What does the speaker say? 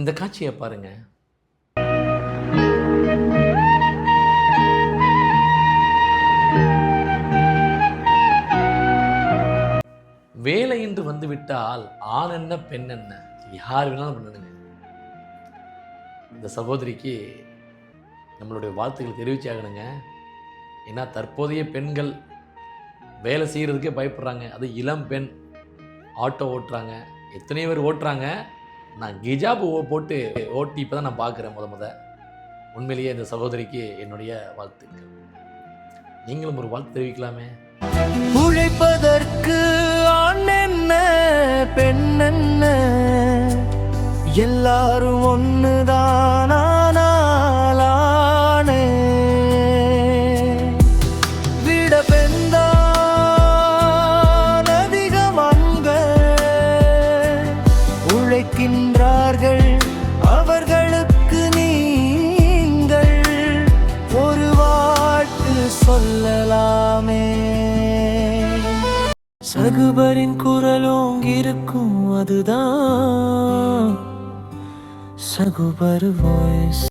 இந்த காட்சியை பாருங்க. வேலை என்று வந்து விட்டால் ஆண் என்ன பெண் என்ன? யார் வேணாலும் பண்ணணுங்க இந்த சகோதரிக்கு நம்மளுடைய வாழ்த்துக்கள் தெரிவிச்சாகணுங்க. ஏன்னா தற்போதைய பெண்கள் வேலை செய்கிறதுக்கே பயப்படுறாங்க. அது இளம் பெண் ஆட்டோ ஓட்டுறாங்க. எத்தனை பேர் ஓட்டுறாங்க. நான் கிஜாப் போட்டு ஓட்டி இப்போ தான் நான் பார்க்குறேன் முத முத. உண்மையிலேயே இந்த சகோதரிக்கு என்னுடைய வாழ்த்துக்கள். நீங்களும் ஒரு வாழ்த்து தெரிவிக்கலாமே. உழைப்பதற்கு ஆண் என்ன பெண் என்ன? எல்லாரும் ஒன்று உழைக்கின்றார்கள் அவர்களுக்கு நீங்கள் ஒரு வாட்டு சொல்லலாமே. சகுபரின் குரலும் இருக்கும் அதுதான். சகுபர் வாய்ஸ்